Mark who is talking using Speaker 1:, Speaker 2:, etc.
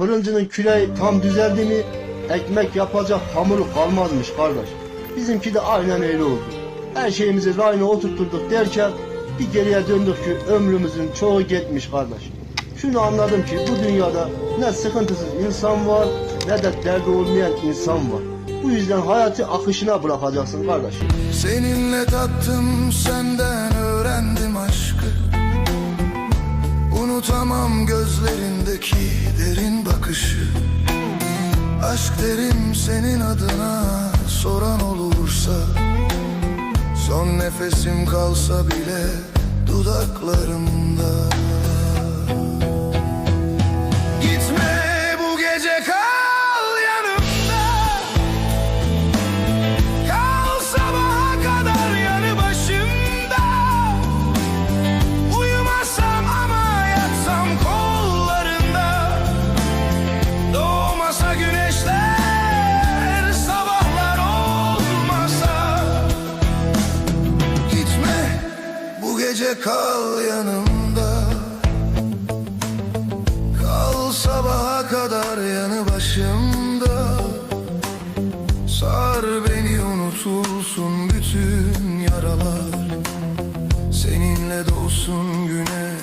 Speaker 1: Fırıncının küreği tam düzeldi mi ekmek yapacak hamuru kalmazmış kardeş. Bizimki de aynen öyle oldu. Her şeyimizi rayına oturtturduk derken bir geriye döndük ki ömrümüzün çoğu gitmiş kardeş. Şunu anladım ki bu dünyada ne sıkıntısız insan var ne de derdi olmayan insan var. Bu yüzden hayatı akışına bırakacaksın kardeş.
Speaker 2: Seninle tattım senden öğrendim aşkı Unutamam gözlerindeki derin bakışı. Aşk derim senin adına soran olursa. Son nefesim kalsa bile dudaklarımda gece kal yanımda. Kal sabaha kadar yanı başımda. Sar beni unutulsun bütün yaralar. Seninle dolsun güneş